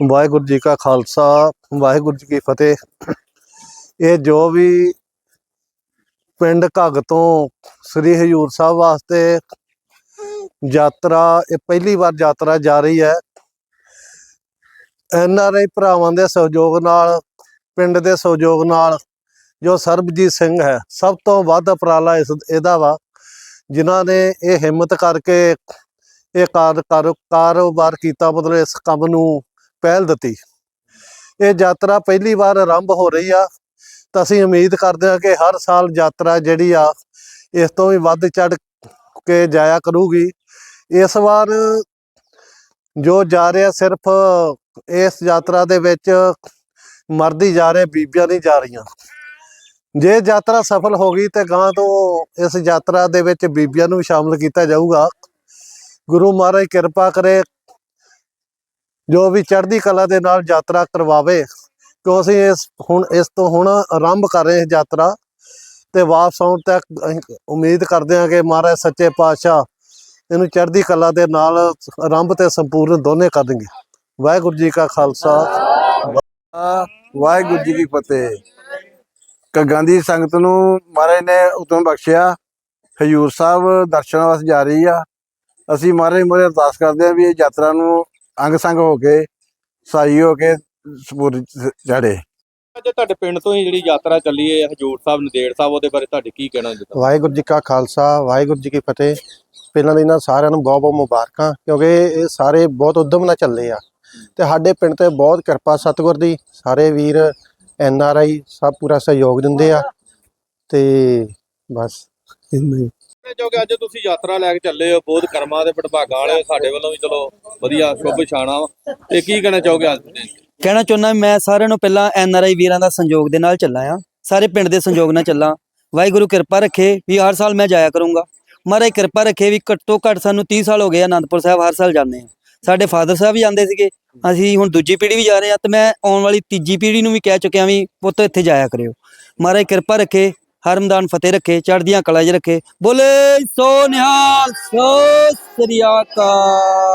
ਵਾਹਿਗੁਰੂ ਜੀ ਕਾ ਖਾਲਸਾ, ਵਾਹਿਗੁਰੂ ਜੀ ਕੀ ਫਤਿਹ। ਇਹ ਜੋ ਵੀ ਪਿੰਡ ਘੱਗ ਤੋਂ ਸ੍ਰੀ ਹਜੂਰ ਸਾਹਿਬ ਵਾਸਤੇ ਯਾਤਰਾ, ਇਹ ਪਹਿਲੀ ਵਾਰ ਯਾਤਰਾ ਜਾ ਰਹੀ ਹੈ। ਐਨ ਆਰ ਆਈ ਭਰਾਵਾਂ ਦੇ ਸਹਿਯੋਗ ਨਾਲ, ਪਿੰਡ ਦੇ ਸਹਿਯੋਗ ਨਾਲ ਜੋ ਸਰਬਜੀਤ ਸਿੰਘ ਹੈ, ਸਭ ਤੋਂ ਵੱਧ ਉਪਰਾਲਾ ਇਸ, ਇਹਦਾ ਵਾ, ਜਿਨ੍ਹਾਂ ਨੇ ਇਹ ਹਿੰਮਤ ਕਰਕੇ ਇਹ ਕਾਰ, ਕਾਰੋਬਾਰ ਕੀਤਾ, ਮਤਲਬ ਇਸ ਕੰਮ ਨੂੰ ਪਹਿਲ ਦਿੱਤੀ। ਇਹ ਯਾਤਰਾ ਪਹਿਲੀ ਵਾਰ ਆਰੰਭ ਹੋ ਰਹੀ ਆ। ਤਾਂ ਅਸੀਂ ਉਮੀਦ ਕਰਦੇ ਹਾਂ ਕਿ ਹਰ ਸਾਲ ਯਾਤਰਾ ਜਿਹੜੀ ਆ, ਇਸ ਤੋਂ ਵੀ ਵੱਧ ਚੜ ਕੇ ਜਾਇਆ ਕਰੂਗੀ। ਇਸ ਵਾਰ ਜੋ ਜਾ ਰਿਹਾ ਸਿਰਫ ਇਸ ਯਾਤਰਾ ਦੇ ਵਿੱਚ ਮਰਦੀ ਜਾ ਰਹੇ ਬੀਬੀਆਂ ਨਹੀਂ ਜਾ ਰਹੀਆਂ। ਜੇ ਯਾਤਰਾ ਸਫਲ ਹੋ ਗਈ ਤੇ ਗਾਂ ਤੋਂ ਇਸ ਯਾਤਰਾ ਦੇ ਵਿੱਚ ਬੀਬੀਆਂ ਨੂੰ ਵੀ ਸ਼ਾਮਲ ਕੀਤਾ ਜਾਊਗਾ। ਗੁਰੂ ਮਹਾਰਾਜ ਕਿਰਪਾ ਕਰੇ ਜੋ ਵੀ ਚੜ੍ਹਦੀ ਕਲਾ ਦੇ ਨਾਲ ਯਾਤਰਾ ਕਰਵਾਵੇ, ਕਿਉਂ ਅਸੀਂ ਇਸ ਹੁਣ, ਇਸ ਤੋਂ ਹੁਣ ਆਰੰਭ ਕਰ ਰਹੇ ਹਾਂ ਯਾਤਰਾ ਤੇ ਵਾਪਸ ਆਉਣ ਤੱਕ ਉਮੀਦ ਕਰਦੇ ਹਾਂ ਕਿ ਮਹਾਰਾਜ ਸੱਚੇ ਪਾਤਸ਼ਾਹ ਇਹਨੂੰ ਚੜ੍ਹਦੀ ਕਲਾ ਦੇ ਨਾਲ ਆਰੰਭ ਤੇ ਸੰਪੂਰਨ ਦੋਨੇ ਕਰ ਦੇਣਗੇ ਵਾਹਿਗੁਰੂ ਜੀ ਕਾ ਖਾਲਸਾ। ਵਾਹਿਗੁਰੂ ਜੀ ਕੀ ਫਤਿਹ। ਕੱਗਾਂ ਦੀ ਸੰਗਤ ਨੂੰ ਮਹਾਰਾਜ ਨੇ ਉਤਮ ਬਖਸ਼ਿਆ। ਹਜੂਰ ਸਾਹਿਬ ਦਰਸ਼ਨ ਵਾਸਤੇ ਜਾ ਰਹੀ ਆ। ਅਸੀਂ ਮਹਾਰਾਜ ਮੋਰੇ ਅਰਦਾਸ ਕਰਦੇ ਹਾਂ ਵੀ ਇਹ ਯਾਤਰਾ ਨੂੰ ਅੰਗ ਸੰਗ ਹੋ ਕੇ ਸਾਈ ਹੋ ਕੇ ਸਪੂਰ ਚੜੇ ਅੱਜ ਤੁਹਾਡੇ ਪਿੰਡ ਤੋਂ ਹੀ ਜਿਹੜੀ ਯਾਤਰਾ ਚੱਲੀ ਹੈ ਹਜੂਰ ਸਾਹਿਬ ਨਦੇੜ ਸਾਹਿਬ ਉਹਦੇ ਬਾਰੇ ਤੁਹਾਡੇ ਕੀ ਕਹਿਣਾ ਜੀ? ਵਾਹਿਗੁਰੂ ਜੀ ਕਾ ਖਾਲਸਾ ਵਾਹਿਗੁਰੂ ਜੀ ਕੀ ਫਤਿਹ। ਪਹਿਲਾਂ ਤਾਂ ਇਹਨਾਂ ਸਾਰਿਆਂ ਨੂੰ ਬਹੁਤ ਬਹੁਤ ਮੁਬਾਰਕਾਂ ਕਿਉਂਕਿ ਇਹ ਸਾਰੇ ਬਹੁਤ ਉਦਮ ਨਾਲ ਚੱਲੇ ਆ। ਤੇ ਸਾਡੇ ਪਿੰਡ ਤੇ ਬਹੁਤ ਕਿਰਪਾ ਸਤਿਗੁਰ ਦੀ। ਸਾਰੇ ਵੀਰ ਐਨ ਆਰ ਆਈ ਸਭ ਪੂਰਾ ਸਹਿਯੋਗ ਦਿੰਦੇ ਆ। ਤੇ ਬਸ ਇੰਨਾ ਹੀ। ਜੋ ਕਿ ਅੱਜ ਤੁਸੀਂ ਯਾਤਰਾ ਲੈ ਕੇ ਚੱਲੇ ਹੋ ਬਹੁਤ ਕਰਮਾਂ ਦੇ ਵਡਭਾਗਾਂ ਵਾਲੇ, ਸਾਡੇ ਵੱਲੋਂ ਵੀ ਚਲੋ ਵਧੀਆ, ਸ਼ੁਭ ਛਾਣਾ ਤੇ ਕੀ ਕਹਿਣਾ ਚਾਹੋਗੇ ਅੱਜ ਦੇ? ਕਹਿਣਾ ਚਾਹੁੰਦਾ ਮੈਂ ਸਾਰਿਆਂ ਨੂੰ ਪਹਿਲਾਂ ਐਨ ਆਰ ਆਈ ਵੀਰਾਂ ਦਾ ਸੰਯੋਗ ਦੇ ਨਾਲ ਚੱਲਾਂ ਆ। ਸਾਰੇ ਪਿੰਡ ਦੇ ਸੰਯੋਗ ਨਾਲ ਚੱਲਾਂ। ਵਾਹਿਗੁਰੂ ਕਿਰਪਾ ਰੱਖੇ ਵੀ ਹਰ ਸਾਲ ਮੈਂ ਜਾਇਆ ਕਰੂੰਗਾ। ਮਹਾਰਾਜ ਕਿਰਪਾ ਰੱਖੇ ਵੀ ਘੱਟੋ ਘੱਟ ਸਾਨੂੰ 30 ਸਾਲ ਹੋ ਗਏ ਆ ਆਨੰਦਪੁਰ ਸਾਹਿਬ ਹਰ ਸਾਲ ਜਾਂਦੇ ਆ। ਸਾਡੇ ਫਾਦਰ ਸਾਹਿਬ ਵੀ ਜਾਂਦੇ ਸੀਗੇ। ਅਸੀਂ ਹੁਣ ਦੂਜੀ ਪੀੜ੍ਹੀ ਵੀ ਜਾ ਰਹੇ ਆ ਤੇ ਮੈਂ ਆਉਣ ਵਾਲੀ ਤੀਜੀ ਪੀੜ੍ਹੀ ਨੂੰ ਵੀ ਕਹਿ ਚੁੱਕਿਆ ਵੀ ਪੁੱਤ ਇੱਥੇ ਜਾਇਆ ਕਰਿਓ। ਮਹਾਰਾਜ ਕਿਰਪਾ ਰੱਖੇ ਹਰਮਦਾਨ ਫਤਿਹ ਰੱਖੇ ਚੜ੍ਹਦੀਆਂ ਕਲਾ 'ਚ ਰੱਖੇ। ਬੋਲੇ ਸੋ ਨਿਹਾਲ ਸੋ ਸ੍ਰੀ ਅਕਾਲ।